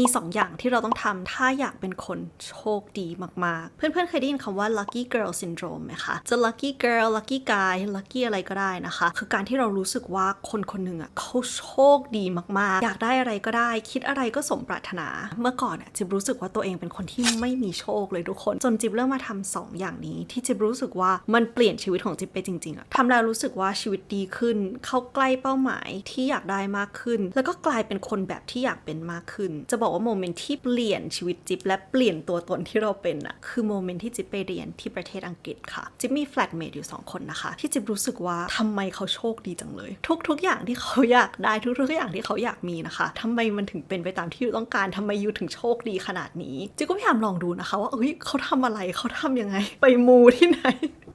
มี2ออย่างที่เราต้องทำถ้าอยากเป็นคนโชคดีมากๆ เพื่อนๆ เคยได้ยินคำว่า lucky girl syndrome ไหมคะ จะ lucky girl lucky guy lucky อะไรก็ได้นะคะ คือการที่เรารู้สึกว่าคนคนหนึ่งอะเขาโชคดีมากๆ อยากได้อะไรก็ได้ คิดอะไรก็สมปรารถนา เมื่อก่อนอะจิบรู้สึกว่าตัวเองเป็นคนที่ไม่มีโชคเลยทุกคน จนจิบเริ่มมาทำสองอย่างนี้ ที่จิบรู้สึกว่ามันเปลี่ยนชีวิตของจิบไปจริงๆอะทำแล้วรู้สึกว่าชีวิตดีขึ้น เข้าใกล้เป้าหมายที่อยากได้มากขึ้น แล้วก็กลายเป็นคนแบบที่อยากเป็นมากขึ้นจะบอกอกว่าโมเมนต์ที่เปลี่ยนชีวิตจิ๊บและเปลี่ยนตัวตนที่เราเป็นอะคือโมเมนต์ที่จิ๊บไปเรียนที่ประเทศอังกฤษค่ะ จิ๊บมีแฟลตเมทอยู่สองคนนะคะ ที่จิ๊บรู้สึกว่าทำไมเขาโชคดีจังเลย ทุก ๆ อย่างที่เขาอยากได้ทุกๆอย่างที่เขาอยากมีนะคะทำไมมันถึงเป็นไปตามที่ยูต้องการทำไมยูถึงโชคดีขนาดนี้ จิ๊บก็พยายามลองดูนะคะ ว่าเอ้ยเขาทำอะไรเขาทำยังไง ไปมูที่ไหน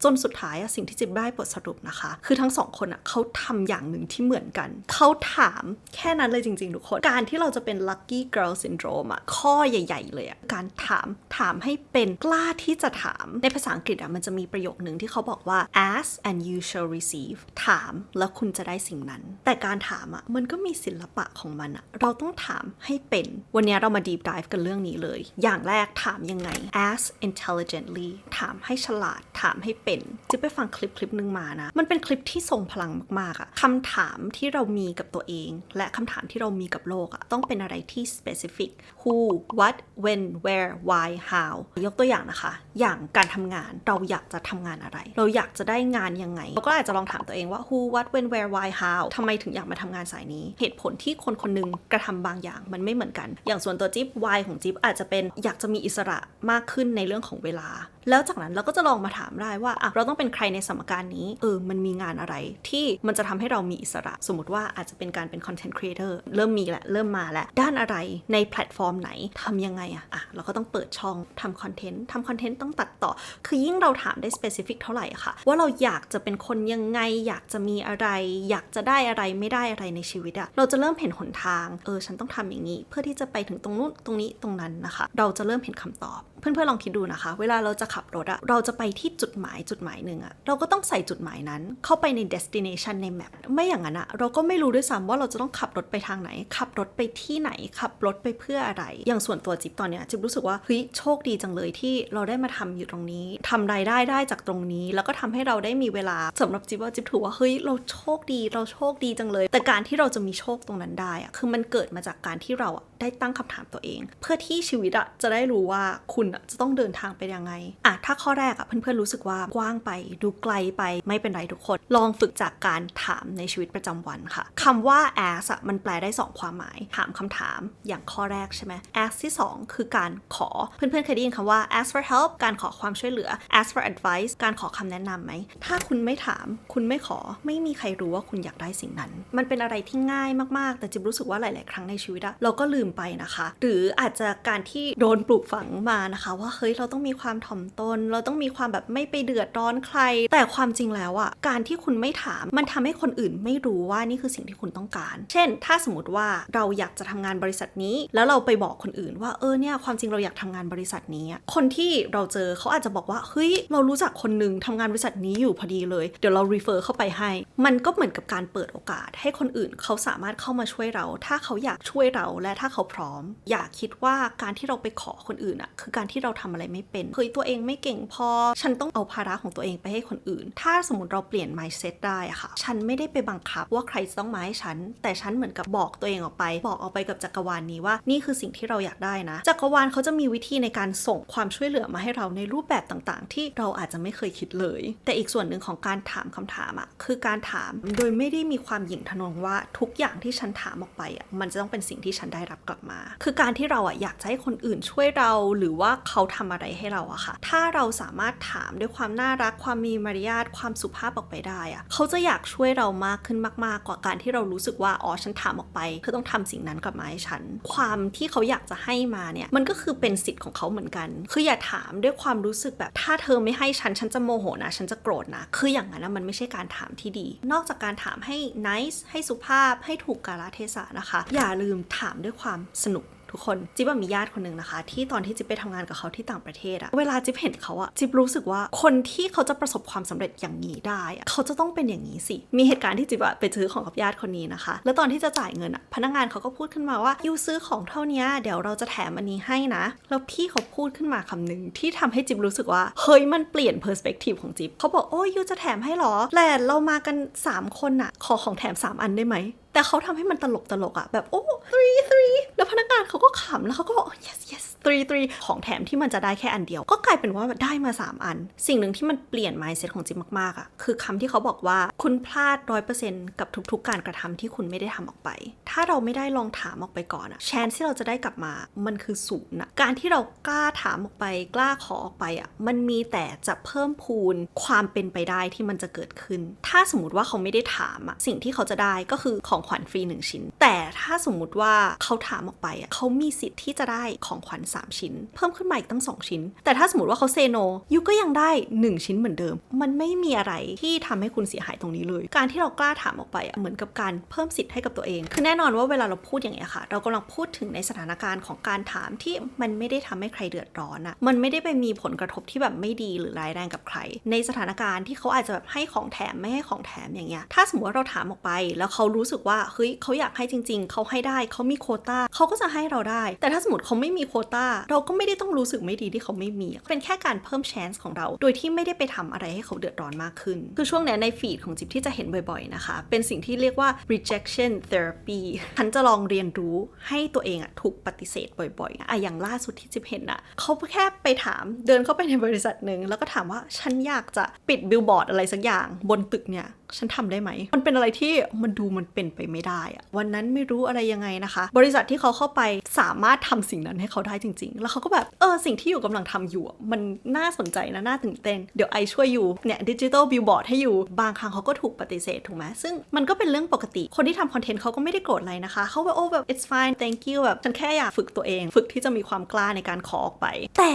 จนสุดท้ายสิ่งที่จิบได้บทสรุปนะคะ คือทั้งสองคนอะเขาทำอย่างหนึ่งที่เหมือนกัน เขาถามแค่นั้นเลยจริง ๆ ทุกคน การที่เราจะเป็น lucky girl syndrome อะข้อใหญ่ ๆ เลยอะการถามถามให้เป็นกล้าที่จะถาม ในภาษาอังกฤษอะมันจะมีประโยคหนึ่งที่เขาบอกว่า ask and you shall receive ถามแล้วคุณจะได้สิ่งนั้น แต่การถามอะมันก็มีศิลปะของมันอะเราต้องถามให้เป็น วันนี้เรามา deep dive กันเรื่องนี้เลย อย่างแรกถามยังไง ask intelligently ถามให้ฉลาดถามให้เป็นจะไปฟังคลิปคลิปหนึ่งมานะ มันเป็นคลิปที่ทรงพลังมากๆอะคำถามที่เรามีกับตัวเอง และคำถามที่เรามีกับโลกอะต้องเป็นอะไรที่ specific who what when where why how ยกตัวอย่างนะคะ อย่างการทำงานเราอยากจะทำงานอะไร เราอยากจะได้งานยังไง เราก็อาจจะลองถามตัวเองว่า who what when where why how ทำไมถึงอยากมาทำงานสายนี้ เหตุผลที่คนคนหนึงกระทำบางอย่างมันไม่เหมือนกัน อย่างส่วนตัวจิ๊บ why ของจิ๊บอาจจะเป็นอยากจะมีอิสระมากขึ้นในเรื่องของเวลา แล้วจากนั้นเราก็จะลองมาถามได้ว่าอะเราต้องเป็นใครในสมการนี้เออมันมีงานอะไรที่มันจะทำให้เรามีอิสระ สมมติว่าอาจจะเป็นการเป็นคอนเทนต์ครีเอเตอร์เริ่มมีแหละเริ่มมาแล้ว ด้านอะไรในแพลตฟอร์มไหนทำยังไงอะอะเราก็ต้องเปิดช่องทำคอนเทนต์ทำคอนเทนต์ต้องตัดต่อ คือยิ่งเราถามได้ specific เท่าไหร่ค่ะ ว่าเราอยากจะเป็นคนยังไง อยากจะมีอะไร อยากจะได้อะไรไม่ได้อะไรในชีวิตอะเราจะเริ่มเห็นหนทาง เออ ฉันต้องทำอย่างนี้ เพื่อที่จะไปถึงตรงนู้นตรงนี้ตรงนั้นนะคะ เราจะเริ่มเห็นคำตอบ เพื่อนๆลองคิดดูนะคะ เวลาเราจะขับรถอะเราจะไปที่จุดหมายจุดหมายหนึ่งอะเราก็ต้องใส่จุดหมายนั้น เข้าไปใน destination ใน map ไม่อย่างนั้นอะเราก็ไม่รู้ด้วยซ้ำว่าเราจะต้องขับรถไปทางไหน ขับรถไปที่ไหน ขับรถไปเพื่ออะไร อย่างส่วนตัวจิ๊บตอนเนี้ยจิ๊บรู้สึกว่าเฮ้ยโชคดีจังเลยที่เราได้มาทำอยู่ตรงนี้ทำรายได้ได้จากตรงนี้ แล้วก็ทำให้เราได้มีเวลาสำหรับจิ๊บว่าจิ๊บถือว่าเฮ้ยเราโชคดี เราโชคดีจังเลย แต่การที่เราจะมีโชคตรงนั้นได้อะคือมันเกิดมาจากการที่เราอะได้ตั้งคำถามตัวเอง เพื่อที่ชีวิตอะจะได้รู้ว่าคุณอะจะต้องเดินทางไปยังไงอะถ้าข้อแรกอะเพื่อนๆรู้สึกว่ากว้างไป ดูไกลไปไม่เป็นไรทุกคน ลองฝึกจากการถามในชีวิตประจำวันค่ะคำว่า ask มันแปลได้สองความหมาย ถามคำถามอย่างข้อแรกใช่ไหม ask ที่สองคือการขอ เพื่อนๆเคยได้ยินคำว่า ask for help การขอความช่วยเหลือ ask for advice การขอคำแนะนำไหม ถ้าคุณไม่ถาม คุณไม่ขอ ไม่มีใครรู้ว่าคุณอยากได้สิ่งนั้น มันเป็นอะไรที่ง่ายมากๆ แต่จิบรู้สึกว่าหลาย ๆ ครั้งในชีวิตอะเราก็ลืมไปนะคะ หรืออาจจะการที่โดนปลูกฝังมานะคะ ว่าเฮ้ยเราต้องมีความถ่อมตน เราต้องมีความแบบไม่ไปเดือดร้อนใคร แต่ความจริงแล้วอะการที่คุณไม่ถาม มันทำให้คนอื่นไม่รู้ว่านี่คือสิ่งที่คุณต้องการ เช่น ถ้าสมมติว่าเราอยากจะทำงานบริษัทนี้ แล้วเราไปบอกคนอื่นว่าเออเนี่ยความจริงเราอยากทำงานบริษัทนี้ คนที่เราเจอเขาอาจจะบอกว่าเฮ้ยเรารู้จักคนหนึ่งทำงานบริษัทนี้อยู่พอดีเลย เดี๋ยวเรา refer เข้าไปให้ มันก็เหมือนกับการเปิดโอกาส ให้คนอื่นเขาสามารถเข้ามาช่วยเรา ถ้าเขาอยากช่วยเราและถ้าเขาพร้อม อย่าคิดว่าการที่เราไปขอคนอื่นอะคือการที่เราทำอะไรไม่เป็นเฮ้ยตัวเองไม่เก่งพอ ฉันต้องเอาภาระของตัวเองไปให้คนอื่น ถ้าสมมติเราเปลี่ยน mindset ได้อะค่ะ ฉันไม่ได้ไปบังคับว่าใครจะต้องมาให้ฉัน แต่ฉันเหมือนกับบอกตัวเองออกไป บอกออกไปกับจักรวาลนี้ว่า นี่คือสิ่งที่เราอยากได้นะ จักรวาลเขาจะมีวิธีในการส่งความช่วยเหลือมาให้เราในรูปแบบต่างๆ ที่เราอาจจะไม่เคยคิดเลย แต่อีกส่วนหนึ่งของการถามคำถามอะคือการถามโดยไม่ได้มีความหยิ่งทะนงว่าทุกอย่างที่ฉันถามออกไปอะมันจะต้องเป็นสิ่งที่ฉันได้รับกลับมา คือการที่เราอะอยากจะให้คนอื่นช่วยเราหรือว่าเขาทำอะไรให้เราอะค่ะ ถ้าเราสามารถถามด้วยความน่ารักความมีมารยาทความสุภาพออกไปได้อะเขาจะอยากช่วยเรามากขึ้นมาก ๆ กว่าการที่เรารู้สึกว่าอ๋อฉันถามออกไปเธอต้องทำสิ่งนั้นกลับมาให้ฉัน ความที่เขาอยากจะให้มาเนี่ยมันก็คือเป็นสิทธิ์ของเขาเหมือนกัน คืออย่าถามด้วยความรู้สึกแบบถ้าเธอไม่ให้ฉันฉันจะโมโหนะฉันจะโกรธนะคืออย่างนั้นนะมันไม่ใช่การถามที่ดี นอกจากการถามให้ nice ให้สุภาพให้ถูกกาลเทศะนะคะ อย่าลืมถามด้วยความสนุก ทุกคนจิ๊บมีญาติคนหนึ่งนะคะ ที่ตอนที่จิ๊บไปทำงานกับเขาที่ต่างประเทศอะเวลาจิ๊บเห็นเขาอะจิ๊บรู้สึกว่าคนที่เขาจะประสบความสำเร็จอย่างนี้ได้อะเขาจะต้องเป็นอย่างนี้สิมีเหตุการณ์ที่จิ๊บอะไปซื้อของกับญาติคนนี้นะคะ แล้วตอนที่จะจ่ายเงินอะพนักงานเขาก็พูดขึ้นมาว่ายูซื้อของเท่านี้เดี๋ยวเราจะแถมอันนี้ให้นะ แล้วพี่เขาพูดขึ้นมาคำหนึ่งที่ทำให้จิ๊บรู้สึกว่าเฮ้ยมันเปลี่ยนเพอร์สเปกทีฟของจิ๊บเขาบอกโอ้ยยูจะแถมให้เหรอแหละเรามากันสามคนอะขอของแถมสามอันได้ไหม แต่เขาทำให้มันตลกตลกอะแบบโอ้ three three แล้วพนักงานเขาก็ขำแล้วเขาก็บอก yes yes three three ของแถมที่มันจะได้แค่อันเดียว ก็กลายเป็นว่าได้มา 3 อัน สิ่งหนึ่งที่มันเปลี่ยน mindset ของจิ๊บมากๆอะคือคำที่เขาบอกว่าคุณพลาดร้อยเปอร์เซ็นต์กับทุกๆ การกระทำที่คุณไม่ได้ทำออกไป ถ้าเราไม่ได้ลองถามออกไปก่อนอะแชนที่เราจะได้กลับมามันคือศูนย์อะการที่เรากล้าถามออกไป กล้าขอออกไปอะมันมีแต่จะเพิ่มพูนความเป็นไปได้ที่มันจะเกิดขึ้น ถ้าสมมติว่าเขาไม่ได้ถามอะสิ่งที่เขาจะได้ก็คือของขวัญฟรีหนึ่งชิ้น แต่ถ้าสมมุติว่าเขาถามออกไปอะเขามีสิทธิ์ที่จะได้ของขวัญ3 ชิ้น เพิ่มขึ้นมาอีกตั้ง 2 ชิ้น แต่ถ้าสมมติว่าเขาเซโนยูก็ยังได้ 1 ชิ้นเหมือนเดิม มันไม่มีอะไรที่ทำให้คุณเสียหายตรงนี้เลย การที่เรากล้าถามออกไปเหมือนกับการเพิ่มสิทธิ์ให้กับตัวเอง คือแน่นอนว่าเวลาเราพูดอย่างเงี้ยค่ะ เรากำลังพูดถึงในสถานการณ์ของการถามที่มันไม่ได้ทำให้ใครเดือดร้อนอะมันไม่ได้ไปมีผลกระทบที่แบบไม่ดีหรือร้ายแรงกับใคร ในสถานการณ์ที่เขาอาจจะแบบให้ของแถมไม่ให้ของแถมอย่างเงี้ย ถ้าสมมติว่าเราถามออกไป แล้วเขารู้สึกว่าเฮ้ยเขาอยากให้จริง ๆ เขาให้ได้เขามีโควต้าเขาก็จะให้เราได้ แต่ถ้าสมมติเขาไม่มีโควต้า เราก็ไม่ได้ต้องรู้สึกไม่ดีที่เขาไม่มี เป็นแค่การเพิ่ม chance ของเรา โดยที่ไม่ได้ไปทำอะไรให้เขาเดือดร้อนมากขึ้น คือช่วงนี้ในฟีดของจิ๊บที่จะเห็นบ่อยๆนะคะ เป็นสิ่งที่เรียกว่า rejection therapy ฉันจะลองเรียนรู้ให้ตัวเองอะถูกปฏิเสธบ่อยๆอะอย่างล่าสุดที่จิ๊บเห็นอะเขาแค่ไปถามเดินเข้าไปในบริษัทหนึ่งแล้วก็ถามว่าฉันอยากจะปิดบิลบอร์ดอะไรสักอย่างบนตึกเนี่ย ฉันทำได้ไหม มันเป็นอะไรที่มันดูมันเป็นไปไม่ได้อะวันนั้นไม่รู้อะไรยังไงนะคะ บริษัทที่เขาเข้าไปสามารถทำสิ่งนั้นให้เขาได้จริง ๆ แล้วเขาก็แบบเออสิ่งที่อยู่กำลังทำอยู่ มันน่าสนใจนะน่าตื่นเต้น เดี๋ยวไอช่วยอยู่เนี่ยดิจิ t a ลบิลบอร์ดให้อยู่บางครั้งเขาก็ถูกปฏิเสธถูกไหมซึ่งมันก็เป็นเรื่องปกติ คนที่ทำคอนเทนต์เขาก็ไม่ได้โกรธอะไรนะคะ เขาแบบโอ้แบบ it's fine thank you แบบฉันแค่อยากฝึกตัวเอง ฝึกที่จะมีความกล้าในการขอออกไป แต่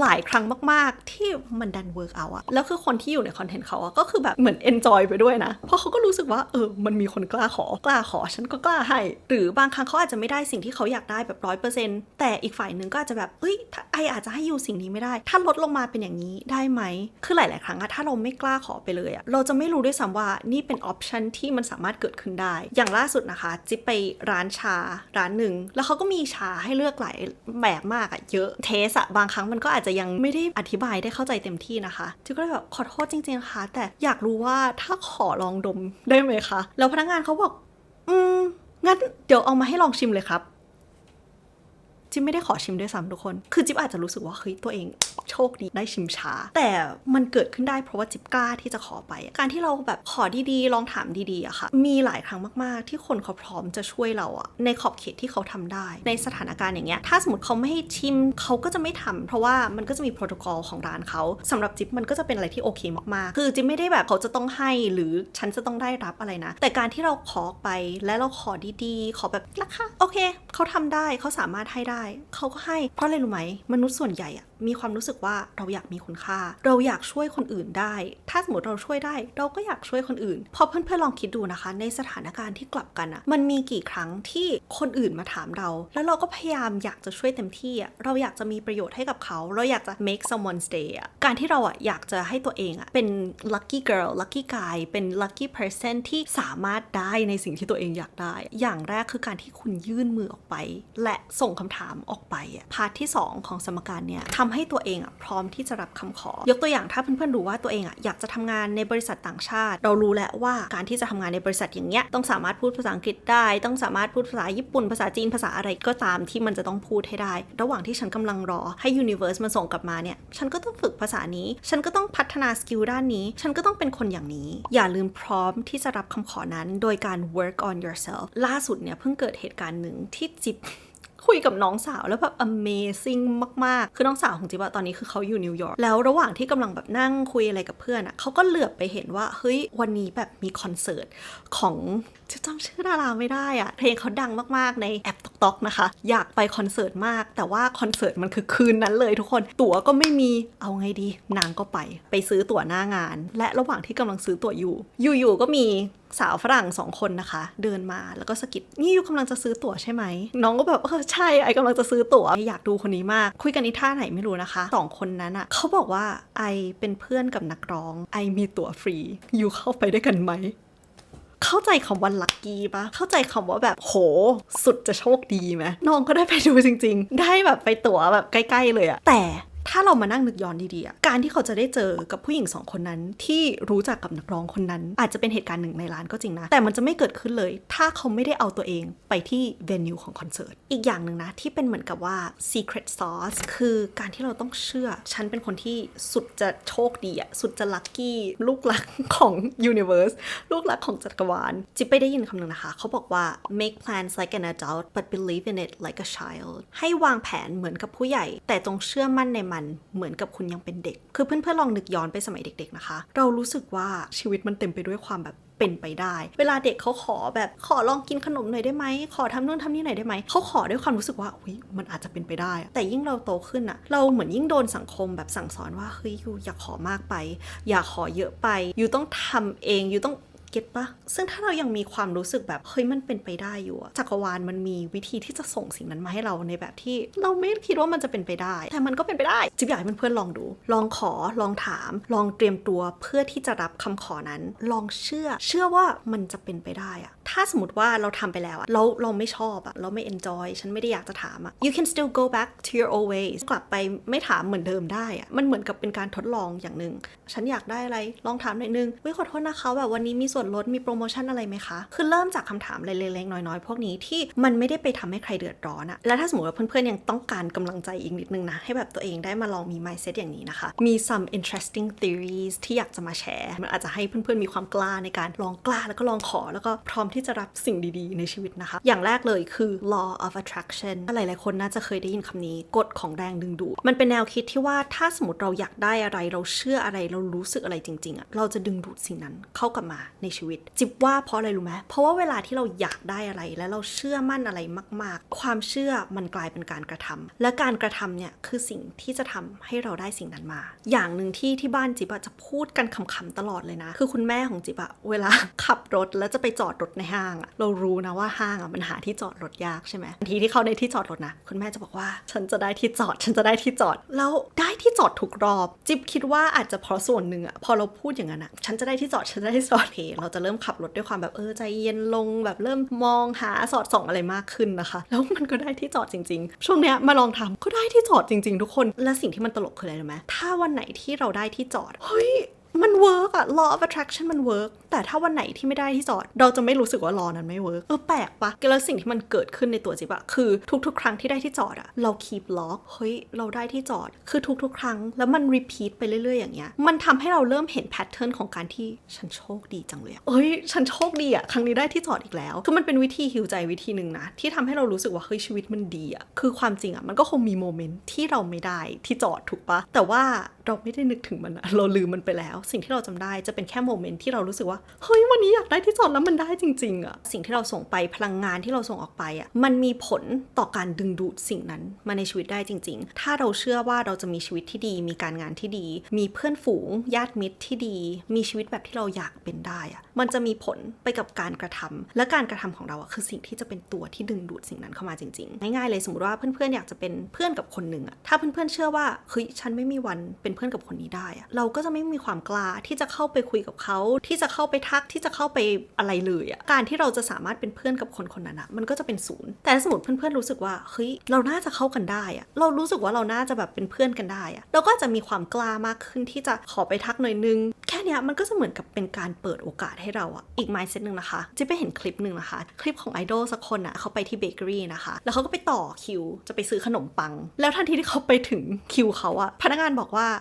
หลายครั้งมาก ๆ ที่มันดันเวิร์กเอาอะแล้วคือคนที่อยู่ในคอนเทนต์เขาอะก็คือแบบเหมือน enjoy ไปด้วยนะ เพราะเขาก็รู้สึกว่าเออมันมีคนกล้าขอกล้าขอ ฉันก็กล้าให้ หรือบางครั้งเขาอาจจะไม่ได้สิ่งที่เขาอยากได้แบบร้อยเปอร์เซ็นต์แต่อีกฝ่ายหนึ่งก็อาจจะแบบเฮ้ยไออาจจะให้อยู่สิ่งนี้ไม่ได้ ถ้าลดลงมาเป็นอย่างนี้ได้ไหมคือหลาย ๆ ครั้งอะถ้าเราไม่กล้าขอไปเลยอะเราจะไม่รู้ด้วยซ้ำว่านี่เป็นออปชันที่มันสามารถเกิดขึ้นได้ อย่างล่าสุดนะคะจิ๊บไปร้านชาร้านหนึ่งแล้วเขาก็มีชาให้เลือกหลายแบบมากอะเยอะเทสอะบางครั้งมันก็อาจจะยังไม่ได้อธิบายได้เข้าใจเต็มที่นะคะจิ๊บก็เลยแบบขอโทษจริง ๆ ค่ะ แต่อยากรู้ว่าถ้าขอลองดมได้ไหมคะ แล้วพนักงานเขาบอก อืม งั้นเดี๋ยวเอามาให้ลองชิมเลยครับ จิ๊บไม่ได้ขอชิมด้วยซ้ำทุกคน คือจิ๊บอาจจะรู้สึกว่าเฮ้ยตัวเองโชคดีได้ชิมชาแต่มันเกิดขึ้นได้เพราะว่าจิ๊บกล้าที่จะขอไป การที่เราแบบขอดีๆ ลองถามดีๆอะค่ะ มีหลายครั้งมากๆ ที่คนเขาพร้อมจะช่วยเราอะในขอบเขตที่เขาทำได้ ในสถานการณ์อย่างเงี้ย ถ้าสมมติเขาไม่ให้ชิมเขาก็จะไม่ทำเพราะว่ามันก็จะมีโปรโตคอลของร้านเขาสำหรับจิ๊บมันก็จะเป็นอะไรที่โอเคมากๆ คือจิ๊บไม่ได้แบบเขาจะต้องให้หรือฉันจะต้องได้รับอะไรนะ แต่การที่เราขอไปและเราขอดีๆ ขอแบบราคาโอเค เขาทำได้เขาสามารถให้ได้เขาก็ให้เพราะอะไรรู้ไหมมนุษย์ส่วนใหญ่อะ มีความรู้สึกว่าเราอยากมีคุณค่า เราอยากช่วยคนอื่นได้ ถ้าสมมติเราช่วยได้ เราก็อยากช่วยคนอื่น พอเพื่อนๆลองคิดดูนะคะ ในสถานการณ์ที่กลับกันอะมันมีกี่ครั้งที่คนอื่นมาถามเรา แล้วเราก็พยายามอยากจะช่วยเต็มที่อะเราอยากจะมีประโยชน์ให้กับเขา เราอยากจะ make someone's day อะการที่เราอะอยากจะให้ตัวเองอะเป็น lucky girl lucky guy เป็น lucky person ที่สามารถได้ในสิ่งที่ตัวเองอยากได้ อย่างแรกคือการที่คุณยื่นมือออกไป และส่งคำถามออกไปอะพาร์ทที่สองของสมการเนี่ยทำให้ตัวเองอะพร้อมที่จะรับคำขอ ยกตัวอย่างถ้าเพื่อนๆรู้ว่าตัวเองอะอยากจะทำงานในบริษัทต่างชาติ เรารู้แล้วว่าการที่จะทำงานในบริษัทอย่างเงี้ยต้องสามารถพูดภาษาอังกฤษได้ ต้องสามารถพูดภาษาญี่ปุ่นภาษาจีนภาษาอะไรก็ตามที่มันจะต้องพูดให้ได้ ระหว่างที่ฉันกำลังรอให้ Universe มันส่งกลับมาเนี่ยฉันก็ต้องฝึกภาษานี้ ฉันก็ต้องพัฒนาสกิลด้านนี้ ฉันก็ต้องเป็นคนอย่างนี้ อย่าลืมพร้อมที่จะรับคำขอนั้น โดยการ work on yourself ล่าสุดเนี่ยเพิ่งเกิดเหตุการณ์หนึ่งที่จิบ คุยกับน้องสาวแล้วแบบ amazing มาก ๆ คือน้องสาวของจิ๊บอะตอนนี้คือเขาอยู่นิวยอร์กแล้วระหว่างที่กำลังแบบนั่งคุยอะไรกับเพื่อนอะเขาก็เหลือบไปเห็นว่า เฮ้ย วันนี้แบบมีคอนเสิร์ตของจะจำชื่อดาราไม่ได้อะเพลงเขาดังมาก ๆ ในแอปตอกๆนะคะ อยากไปคอนเสิร์ตมาก แต่ว่าคอนเสิร์ตมันคือคืนนั้นเลยทุกคน ตั๋วก็ไม่มี เอาไงดี นางก็ไป ไปซื้อตั๋วหน้างาน และระหว่างที่กำลังซื้อตั๋วอยู่ อยู่ๆก็มี สาวฝรั่งสองคนนะคะ เดินมาแล้วก็สะกิดนี่ยูกำลังจะซื้อตั๋วใช่ไหม น้องก็แบบเออใช่ไอกำลังจะซื้อตั๋วอยากดูคนนี้มาก คุยกันอีท่าไหนไม่รู้นะคะสองคนนั้นอะ่ะเขาบอกว่าไอเป็นเพื่อนกับนักร้อง ไอมีตั๋วฟรียูเข้าไปได้กันไหมเข้าใจคำว่าลัคกี้ปะเข้าใจคำว่าแบบโห สุดจะโชคดีไหมน้องก็ได้ไปดูจริง ๆ ได้แบบไปตั๋วแบบใกล้ ๆ เลยอะแต่ ถ้าเรามานั่งนึกย้อนดีๆ การที่เขาจะได้เจอกับผู้หญิงสองคนนั้น ที่รู้จักกับนักร้องคนนั้น อาจจะเป็นเหตุการณ์หนึ่งในร้านก็จริงนะ แต่มันจะไม่เกิดขึ้นเลย ถ้าเขาไม่ได้เอาตัวเองไปที่เวนิวของคอนเสิร์ต อีกอย่างหนึ่งนะที่เป็นเหมือนกับว่า secret sauce คือการที่เราต้องเชื่อ ฉันเป็นคนที่สุดจะโชคดีอะสุดจะลัคกี้ลูกรักของ universe ลูกรักของจักรวาล จิบไปได้ยินคำหนึ่งนะคะ เขาบอกว่า make plans like an adult but believe in it like a child ให้วางแผนเหมือนกับผู้ใหญ่ แต่จงเชื่อมั่นในมันเหมือนกับคุณยังเป็นเด็ก คือเพื่อนๆลองนึกย้อนไปสมัยเด็ก ๆนะคะ เรารู้สึกว่าชีวิตมันเต็มไปด้วยความแบบเป็นไปได้ เวลาเด็กเขาขอแบบขอลองกินขนมหน่อยได้ไหม ขอทำนู่นทำนี่หน่อยได้ไหม เขาขอด้วยความรู้สึกว่าอุ้ยมันอาจจะเป็นไปได้ แต่ยิ่งเราโตขึ้นอะเราเหมือนยิ่งโดนสังคมแบบสั่งสอนว่าเฮ้ยยูอย่าขอมากไป อย่าขอเยอะไปยูต้องทำเองยูต้อง ก็ตปะซึ่งถ้าเรายังมีความรู้สึกแบบเฮ้ยมันเป็นไปได้อยู่จักรวาลมันมีวิธีที่จะส่งสิ่งนั้นมาให้เราในแบบที่ เราไม่คิดว่ามันจะเป็นไปได้ แต่มันก็เป็นไปได้จิ๊บอยากให้เพื่อนๆลองดู ลองขอลองถาม ลองเตรียมตัวเพื่อที่จะรับคำขอนั้น ลองเชื่อ เชื่อว่ามันจะเป็นไปได้อะ ถ้าสมมติว่าเราทำไปแล้วอะเราเราไม่ชอบอะเราไม่ enjoy ฉันไม่ได้อยากจะถามอะ you can still go back to your old ways กลับไปไม่ถามเหมือนเดิมได้อะมันเหมือนกับเป็นการทดลองอย่างหนึ่ง ฉันอยากได้อะไรลองถามหน่อยนึงเฮ้ยขอโทษนะคะแบบวันนี้มีส่วนลดมีโปรโมชั่นอะไรไหมคะ คือเริ่มจากคำถามเล็กๆน้อยๆ พวกนี้ที่มันไม่ได้ไปทำให้ใครเดือดร้อนอะและถ้าสมมติว่าเพื่อนๆยังต้องการกำลังใจอีกนิดนึงนะให้แบบตัวเองได้มาลองมี mindset อย่างนี้นะคะ มี some interesting theories ที่อยากจะมาแชร์ มันอาจจะให้เพื่อนๆมีความกล้าในการลองกล้าแล้วก็ลองขอแล้วก็พร้อมที่จะรับสิ่งดีๆ ในชีวิตนะคะ อย่างแรกเลยคือ law of attraction หลายๆคนน่าจะเคยได้ยินคำนี้กฎของแรงดึงดูด มันเป็นแนวคิดที่ว่าถ้าสมมติเราอยากได้อะไรเราเชื่ออะไรเรารู้สึกอะไรจริงๆอะเราจะดึงดูดสิ่งนั้นเข้ากลับมาในชีวิต จิบว่าเพราะอะไรรู้ไหมเพราะว่าเวลาที่เราอยากได้อะไร และเราเชื่อมั่นอะไรมาก ๆ ความเชื่อมันกลายเป็นการกระทำและการกระทำเนี่ยคือสิ่งที่จะทำให้เราได้สิ่งนั้นมา อย่างหนึ่งที่ที่บ้านจิบอะจะพูดกันขำๆตลอดเลยนะ คือคุณแม่ของจิบอะเวลาขับรถแล้วจะไปจอดรถในห้างอะเรารู้นะว่าห้างอะมันหาที่จอดรถยากใช่ไหมทันทีที่เข้าในที่จอดรถนะ คุณแม่จะบอกว่า ฉันจะได้ที่จอด ฉันจะได้ที่จอด แล้วได้ที่จอดทุกรอบ จิบคิดว่าอาจจะเพราะส่วนหนึ่งอะพอเราพูดอย่างนั้นอะฉันจะได้ที่จอด ฉันจะได้ที่จอดเพเราจะเริ่มขับรถด้วยความแบบเออใจเย็นลงแบบเริ่มมองหาสอดส่องอะไรมากขึ้นนะคะ แล้วมันก็ได้ที่จอดจริง ๆ ช่วงเนี้ยมาลองทำก็ได้ที่จอดจริง ๆ ทุกคน และสิ่งที่มันตลกคืออะไรรู้ไหมถ้าวันไหนที่เราได้ที่จอด เฮ้ย มันเวิร์กอะ law of attraction มันเวิร์กแต่ถ้าวันไหนที่ไม่ได้ที่จอด เราจะไม่รู้สึกว่า law นั้นไม่เวิร์กเออแปลกปะแล้วสิ่งที่มันเกิดขึ้นในตัวจิ๊บอะคือทุกๆ ครั้งที่ได้ที่จอดอะเรา keep l o c เฮ้ยเราได้ที่จอด คือทุกๆ ครั้งแล้วมัน repeat ไปเรื่อยๆ อย่างเงี้ยมันทำให้เราเริ่มเห็น pattern ของการที่ฉันโชคดีจังเลยเอ้ยฉันโชคดีอะครั้งนี้ได้ที่จอดอีกแล้ว คือมันเป็นวิธีฮิวใจวิธีหนึ่งนะที่ทำให้เรารู้สึกว่าเฮ้ยชีวิตมันดีอะคือความจริงอะมันก็คงมีโมเมนต์ที่เราไม่ได้ที่จอดถูกปะแต่ว่า เราไม่ได้นึกถึงมันอะเราลืมมันไปแล้ว สิ่งที่เราจำได้จะเป็นแค่โมเมนต์ที่เรารู้สึกว่าเฮ้ยวันนี้อยากได้ที่จอดแล้วมันได้จริงๆอะสิ่งที่เราส่งไปพลังงานที่เราส่งออกไปอะมันมีผลต่อการดึงดูดสิ่งนั้นมาในชีวิตได้จริง ๆ ถ้าเราเชื่อว่าเราจะมีชีวิตที่ดี มีการงานที่ดี มีเพื่อนฝูง ญาติมิตรที่ดี มีชีวิตแบบที่เราอยากเป็นได้อะมันจะมีผลไปกับการกระทำและการกระทำของเราอะคือสิ่งที่จะเป็นตัวที่ดึงดูดสิ่งนั้นเข้ามาจริงๆง่ายๆเลยสมมติว่าเพื่อนๆอยากจะเป็นเพื่อนกับคนหนึ่งอะถ้าเพื่อนๆเชื่อว่าเฮ้ยฉันไม่มีวันเป็นเพื่อนกับคนนี้ได้อะเราก็จะไม่มีความกล้าที่จะเข้าไปคุยกับเขา ที่จะเข้าไปทักที่จะเข้าไปอะไรเลยอะการที่เราจะสามารถเป็นเพื่อนกับคนคนนั้นอะมันก็จะเป็นศูนย์ แต่ถ้าสมมติเพื่อนๆรู้สึกว่าเฮ้ยเราน่าจะเข้ากันได้อะเรารู้สึกว่าเราน่าจะแบบเป็นเพื่อนกันได้อะเราก็จะมีความกล้ามากขึ้นที่จะขอไปทักหน่อยนึง แค่นี้มันก็จะเหมือนกับเป็นการเปิดโอกาสให้เราอะอีก mindset หนึ่งนะคะจะไปเห็นคลิปหนึ่งนะคะ คลิปของไอดอลสักคนอะเขาไปที่เบเกอรี่นะคะ แล้วเขาก็ไปต่อคิวจะไปซื้อขนมปัง แล้วทันทีที่เขาไปถึงคิวเขาอะพนักงานบอกว่า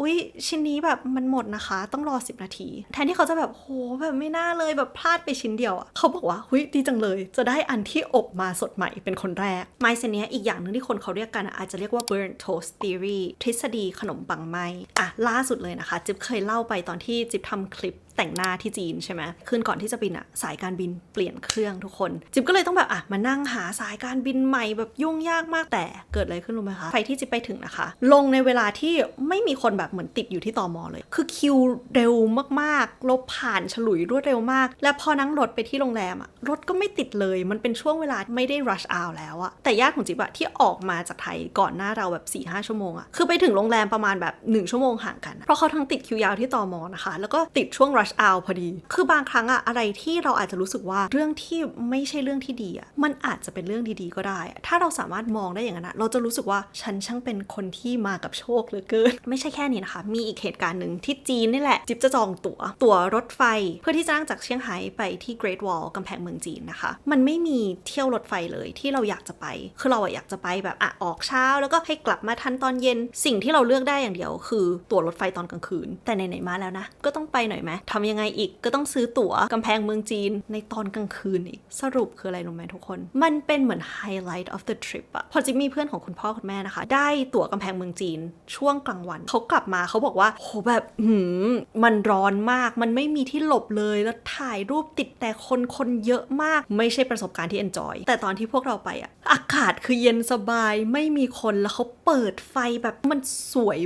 อุ๊ย ชิ้นนี้แบบมันหมดนะคะ ต้องรอ 10 นาที แทนที่เขาจะแบบโหแบบไม่น่าเลยแบบพลาดไปชิ้นเดียวอะเขาบอกว่าหุยดีจังเลย จะได้อันที่อบมาสดใหม่เป็นคนแรกไมซ์เนี้ยอีกอย่างหนึ่งที่คนเขาเรียกกันอาจจะเรียกว่า burn toast theory ทฤษฎีขนมปังไหมอะล่าสุดเลยนะคะ จิ๊บเคยเล่าไปตอนที่จิ๊บทำคลิปแต่งหน้าที่จีนใช่ไหมคืนก่อนที่จะบินอะสายการบินเปลี่ยนเครื่องทุกคน จิ๊บก็เลยต้องแบบอะมานั่งหาสายการบินใหม่แบบยุ่งยากมากแต่เกิดอะไรขึ้นรู้ไหมคะ ไฟที่จิ๊บไปถึงนะคะ ลงในเวลาที่ไม่มีคนแบบเหมือนติดอยู่ที่ตอมอเลย คือคิวเร็วมากๆลบผ่านฉลุยรวดเร็วมาก และพอนั่งรถไปที่โรงแรมอะรถก็ไม่ติดเลย มันเป็นช่วงเวลาไม่ได้ rush hour แล้วอะแต่ญาติของจิ๊บอะที่ออกมาจากไทยก่อนหน้าเราแบบ4ี่ห้าชั่วโมงอะคือไปถึงโรงแรมประมาณแบบ 1 ชั่วโมงห่างกัน เพราะเขาทั้งติดคิวยาวที่ตอมอนะคะ แล้วก็ติดช่วง rush hour พอดี คือบางครั้งอะอะไรที่เราอาจจะรู้สึกว่าเรื่องที่ไม่ใช่เรื่องที่ดีอะมันอาจจะเป็นเรื่องดีๆก็ได้อะถ้าเราสามารถมองได้อย่างนั้นอะเราจะรู้สึกว่าฉันช่างเป็นคนที่มากับโชคเหลือเกิน ไม่ใช่แค่นี้นะคะ มีอีกเหตุการณ์หนึ่งที่จีนนี่แหละ จิ๊บจะจองตั๋ว ตั๋วรถไฟ เพื่อที่จะนั่งจากเชียงไฮ้ไปที่ Great Wall กำแพงเมืองจีนนะคะ มันไม่มีเที่ยวรถไฟเลยที่เราอยากจะไป คือเราอะอยากจะไปแบบอะออกเช้า แล้วก็ให้กลับมาทันตอนเย็น สิ่งที่เราเลือกได้อย่างเดียว คือตั๋วรถไฟตอนกลางคืน แต่ไหนๆมาแล้วนะ ก็ต้องไปหน่อยไหมทำยังไงอีก ก็ต้องซื้อตั๋วกำแพงเมืองจีน ในตอนกลางคืนอีก สรุปคืออะไรรู้ไหมทุกคน มันเป็นเหมือนไฮไลท์ of the trip อะพอจิ๊บมีเพื่อนของคุณพ่อคุณแม่นะคะ ได้ตั๋วกำแพงเมืองจีน ช่วงกลางวันเขากลับมาเขาบอกว่าโหแบบหืมมันร้อนมากมันไม่มีที่หลบเลยแล้วถ่ายรูปติดแต่คนคนเยอะมาก ไม่ใช่ประสบการณ์ที่ enjoy แต่ตอนที่พวกเราไปอะอากาศคือเย็นสบายไม่มีคนแล้วเขาเปิดไฟแบบมันสวย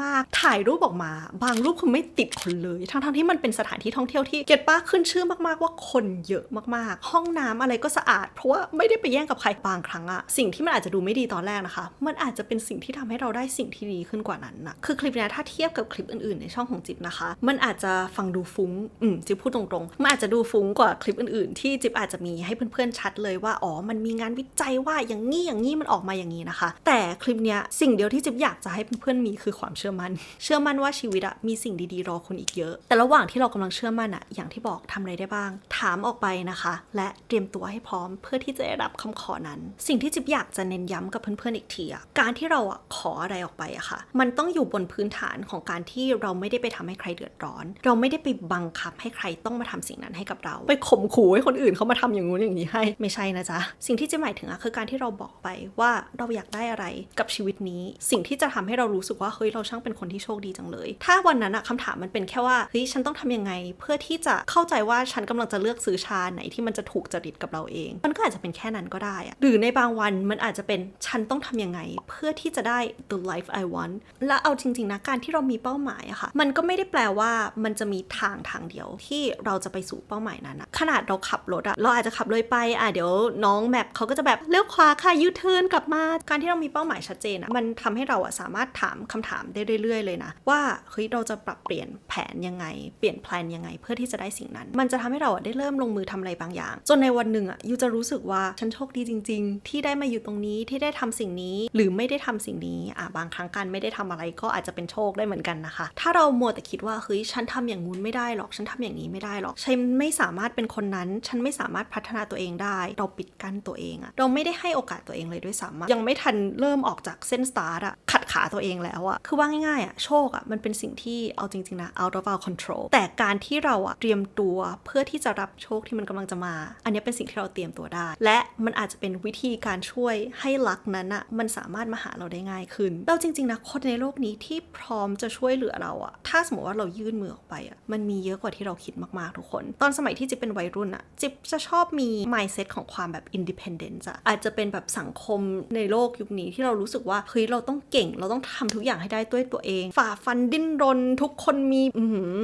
มากๆ ถ่ายรูปออกมา บางรูปคือไม่ติดคนเลย ทั้งๆที่มันเป็นสถานที่ท่องเที่ยวที่เก็ตป้าขึ้นชื่อมากๆ ว่าคนเยอะมากๆ ห้องน้ำอะไรก็สะอาด เพราะว่าไม่ได้ไปแย่งกับใครบางครั้งอะสิ่งที่มันอาจจะดูไม่ดีตอนแรกนะคะ มันอาจจะเป็นสิ่งที่ทำให้เราได้สิ่งที่ดีขึ้นกว่านั้นนะคือคลิปเนี้ยถ้าเทียบกับคลิปอื่นๆ ในช่องของจิ๊บนะคะ มันอาจจะฟังดูฟุ้ง อืมจิ๊บพูดตรงๆ มันอาจจะดูฟุ้งกว่าคลิปอื่นๆ ที่จิ๊บอาจจะมีให้เพื่อนๆชัดเลยว่าอ๋อมันมีงานวิจัยว่าอย่างนี้อย่างนี้มันออกมาอย่างนี้นะคะ แต่คลิปเนี้ยสิ่งเดียวที่จิ๊บอยากจะให้เพื่อนๆมีคือความเชื่อมั่น เชื่อมั่นว่าชีวิตอะมีสิ่งดีๆรอคุณอีกเยอะ แต่ระหว่างที่เรากำลังเชื่อมั่นอะอย่างที่บอกทำอะไรได้บ้าง ถามออกไปนะคะ และเตรียมตัวให้พร้อมเพื่อที่จะได้รับคำขอนั้น สิ่งที่จิ๊บอยากจะเน้นย้ำกับเพื่อนๆอีกทีอะการที่เราอะขออะไรออกไปอะค่ะ มันต้องอยู่บนพื้นฐานของการที่เราไม่ได้ไปทำให้ใครเดือดร้อน เราไม่ได้ไปบังคับให้ใครต้องมาทำสิ่งนั้นให้กับเรา ไปข่มขู่ให้คนอื่นเขามาทำอย่างงู้นอย่างนี้ให้ไม่ใช่นะจ๊ะสิ่งที่จะหมายถึงอะคือการที่เราบอกไปว่าเราอยากได้อะไรกับชีวิตนี้ สิ่งที่จะทำให้เรารู้สึกว่าเฮ้ยเราช่างเป็นคนที่โชคดีจังเลย ถ้าวันนั้นอะคำถามมันเป็นแค่ว่าเฮ้ยฉันต้องทำยังไง เพื่อที่จะเข้าใจว่าฉันกำลังจะเลือกซื้อชาไหนที่มันจะถูกจริตกับเราเอง มันก็อาจจะเป็นแค่นั้นก็ได้อะหรือในบางวันมันอาจจะเป็นฉันต้องทำยังไง เพื่อที่จะได้ the life I want และเอาจริงๆนะการที่เรามีเป้าหมายอะค่ะ มันก็ไม่ได้แปลว่ามันจะมีทางทางเดียวที่เราจะไปสู่เป้าหมายนั้นอะขนาดเราขับรถอะเราอาจจะขับเลยไปอะเดี๋ยวน้องแมปเขาก็จะแบบเลี้ยวขวาค่ะยูเทิร์นกลับมาการที่เรามีเป้าหมายชัดเจนอะมันทำให้เราอะสามารถถามคำถามได้เรื่อย ๆ เลยนะ ว่าเฮ้ยเราจะปรับเปลี่ยนแผนยังไง เปลี่ยนแพลนยังไงเพื่อที่จะได้สิ่งนั้น มันจะทำให้เราอะได้เริ่มลงมือทำอะไรบางอย่าง จนในวันหนึ่งอะยูจะรู้สึกว่าฉันโชคดีจริง ๆ ที่ได้มาอยู่ตรงนี้ที่ได้ทำสิ่งนี้ หรือไม่ได้ทำสิ่งนี้อะบางครั้งการไม่ได้ทำอะไรก็อาจจะเป็นโชคได้เหมือนกันนะคะ ถ้าเรามัวแต่คิดว่าเฮ้ยฉันทำอย่างงู้นไม่ได้หรอก ฉันทำอย่างนี้ไม่ได้หรอก ฉันไม่สามารถเป็นคนนั้น ฉันไม่สามารถพัฒนาตัวเองได้ เราปิดกั้นตัวเองอะเราไม่ได้ให้โอกาสตัวเองเลยด้วยซ้ำยังไม่ทันเริ่มออกจากเส้นสตาร์ทอะขัดขาตัวเองแล้วอะคือว่าง่ายๆอะโชคอะมันเป็นสิ่งที่เอาจริงๆนะ out of our control แต่การที่เราอะเตรียมตัวเพื่อที่จะรับโชคที่มันกำลังจะมา อันนี้เป็นสิ่งที่เราเตรียมตัวได้ และมันอาจจะเป็นวิธีการช่วยให้ลักนั้นอะมันสามารถมาหาเราได้ง่ายขึ้น เราจริงๆนะคนในโลกนี้ที่พร้อมจะช่วยเหลือเราอะถ้าสมมติว่าเรายื่นมือออกไปอะมันมีเยอะกว่าที่เราคิดมากๆทุกคน ตอนสมัยที่จิ๊บเป็นวัยรุ่นอะจิ๊บจะชอบมี mindset ของความแบบ independence อะอาจจะเป็นแบบสังคมในโลกยุคนี้ที่เรารู้สึกว่าเฮ้ยเราต้องเก่ง เราต้องทำทุกอย่างให้ได้ด้วยตัวเอง ฝ่าฟันดิ้นรน ทุกคนมีอือ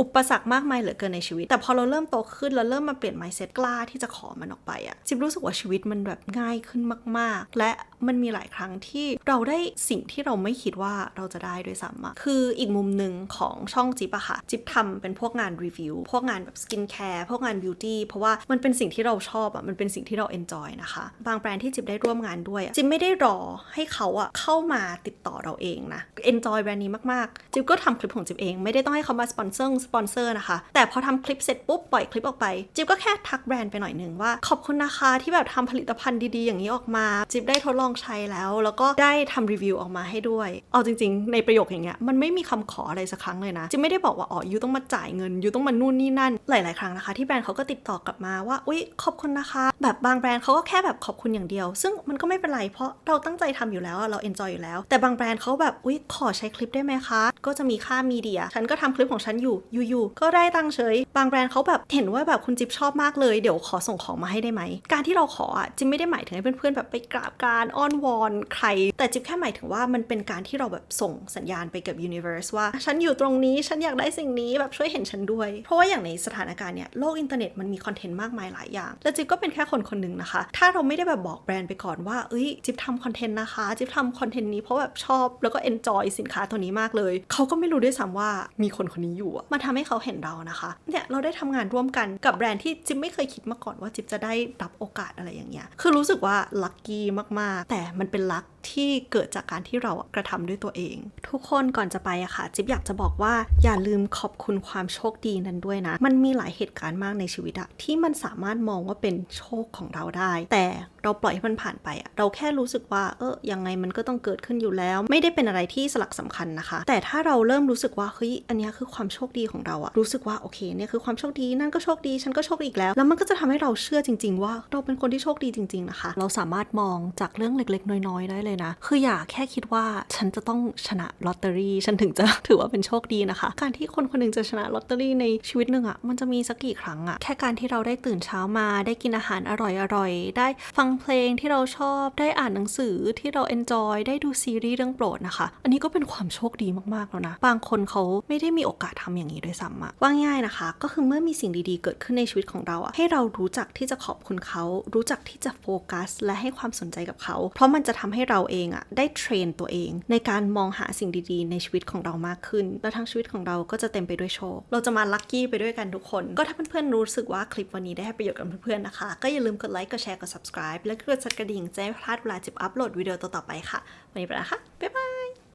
อุปสรรคมากมายเหลือเกินในชีวิต แต่พอเราเริ่มโตขึ้นแล้วเริ่มมาเปลี่ยน mindset กล้าที่จะขอมันออกไปอะจิ๊บรู้สึกว่าชีวิตมันแบบง่ายขึ้นมาก ๆ และมันมีหลายครั้งที่เราได้สิ่งที่เราไม่คิดว่าเราจะได้ด้วยซ้ำอะคืออีกมุมหนึ่งของช่องจิ๊บอะค่ะ จิ๊บทำเป็นพวกงานรีวิว พวกงานแบบสกินแคร์ พวกงานบิวตี้ เพราะว่ามันเป็นสิ่งที่เราชอบอะมันเป็นสิ่งที่เราเอนจอยนะคะ บางแบรนด์ที่จิ๊บได้ร่วมงานด้วย จิ๊บไม่ได้รอให้เขาอะเข้ามาติดต่อเราเองนะเอนจอยแบรนด์นี้มากๆ จิ๊บก็ทำคลิปของจิ๊บเอง ไม่ได้ต้องให้เขามาสปอนเซอร์สปอนเซอร์นะคะ แต่พอทำคลิปเสร็จปุ๊บปล่อยคลิปออกไป จิ๊บก็แค่ทักแบรนด์ไปหน่อยนึงว่า ขอบคุณนะคะที่แบบทำผลิตภัณฑ์ดีๆอย่างนี้ออกมา จิ๊บได้ทดลองใช้แล้ว แล้วก็ได้ทำรีวิวออกมาให้ด้วย เอาจริง ๆ ในประโยคอย่างเงี้ยมันไม่มีคำขออะไรสักครั้งเลยนะจะไม่ได้บอกว่าอ๋อยูต้องมาจ่ายเงินยูต้องมานู่นนี่นั่น หลาย ๆ ครั้งนะคะที่แบรนด์เขาก็ติดต่อกลับมาว่าอุ๊ยขอบคุณนะคะ แบบบางแบรนด์เขาก็แค่แบบขอบคุณอย่างเดียว ซึ่งมันก็ไม่เป็นไรเพราะเราตั้งใจทำอยู่แล้วเราเอนจอยอยู่แล้ว แต่บางแบรนด์เขาแบบอุ๊ยขอใช้คลิปได้ไหมคะ ก็จะมีค่ามีเดีย ฉันก็ทำคลิปของฉันอยู่อยู่ๆก็ได้ตังเฉย บางแบรนด์เขาแบบเห็นว่าแบบคุณจิ๊บชอบมากเลยเดี๋ยวขอส่งของมาให้ได้ไหม การที่เราขออะจิ๊บไม่ได้หมายถึงให้เพื่อนๆแบบไปกราบการอ้อนวอนใคร แต่จิ๊บแค่หมายถึงว่ามันเป็นการที่เราแบบส่งสัญญาณไปกับ universe ว่า ฉันอยู่ตรงนี้ฉันอยากได้สิ่งนี้แบบช่วยเห็นฉันด้วย เพราะว่าอย่างในสถานการณ์เนี่ยโลกอินเทอร์เน็ตมันมีคอนเทนต์มากมายหลายอย่าง และจิ๊บก็เป็นแค่คนคนหนึ่งนะคะ ถ้าเราไม่ได้แบบบอกแบรนด์ไปก่อนว่าเอ้ยจิ๊บทำคอนเทนต์นะคะจิ๊บทำคอนเทนต์นี้เพราะแบบชอบแล้วก็ enjoy สินค้าตัวนี้มากเลยเขาก็ไม่รู้ด้วยซ้ำว่ามีคนคนนี้อยู่มาทำให้เขาเห็นเรานะคะเนี่ยเราได้ทำงานร่วมกันกับแบรนด์ที่จิ๊บไม่เคยคิดมาก่อนว่าจิ๊บจะได้รับโอกาสอะไรอย่างเงี้ย คือรู้สึกว่าลัคกี้มากๆ แต่มันเป็นลัคที่เกิดจากการที่เรากระทำด้วยตัวเอง ทุกคนก่อนจะไปอะค่ะ จิ๊บอยากจะบอกว่าอย่าลืมขอบคุณความโชคดีนั้นด้วยนะ มันมีหลายเหตุการณ์มากในชีวิตอะที่มันสามารถมองว่าเป็นโชคของเราได้ แต่ เราปล่อยให้มันผ่านไปอะเราแค่รู้สึกว่าเออยังไงมันก็ต้องเกิดขึ้นอยู่แล้ว ไม่ได้เป็นอะไรที่สลักสำคัญนะคะ แต่ถ้าเราเริ่มรู้สึกว่าเฮ้ยอันนี้คือความโชคดีของเราอะรู้สึกว่าโอเคเนี่ยคือความโชคดีนั่นก็โชคดีฉันก็โชคดีอีกแล้ว แล้วมันก็จะทำให้เราเชื่อจริง ๆ ว่าเราเป็นคนที่โชคดีจริง ๆนะคะ เราสามารถมองจากเรื่องเล็ก ๆ น้อยๆได้เลยนะ คืออย่าแค่คิดว่าฉันจะต้องชนะลอตเตอรี่ฉันถึงจะถือว่าเป็นโชคดีนะคะ การที่คนคนหนึ่งจะชนะลอตเตอรี่ในชีวิตหนึ่งอะมันจะมีสักกี่ครั้งอะแค่การที่เราได้ตื่นเช้ามาได้กินอาหารอร่อยๆได้ฟังเพลงที่เราชอบได้อ่านหนังสือที่เราเอนจอยได้ดูซีรีส์เรื่องโปรดนะคะ อันนี้ก็เป็นความโชคดีมากๆแล้วนะ บางคนเขาไม่ได้มีโอกาสทำอย่างนี้ด้วยซ้ำอะว่าง่ายนะคะ ก็คือเมื่อมีสิ่งดีๆเกิดขึ้นในชีวิตของเราอะให้เรารู้จักที่จะขอบคุณเขา รู้จักที่จะโฟกัส และให้ความสนใจกับเขา เพราะมันจะทำให้เราเองอะได้เทรนตัวเอง ในการมองหาสิ่งดีๆ ในชีวิตของเรามากขึ้น แล้วทั้งชีวิตของเราก็จะเต็มไปด้วยโชค เราจะมาลัคกี้ไปด้วยกันทุกคน ก็ถ้าเพื่อนๆรู้สึกว่าคลิปวันนี้ได้ให้ประโยชน์กับเพื่อนๆนะคะ ก็อย่าลืมกดไลค์ กดแชร์ กด subscribe และกดสั่นกระดิ่งแจ้งพลาดเวลาจิบอัปโหลดวิดีโอต่อๆไปค่ะ วันนี้ไปแล้วค่ะ บ๊ายบาย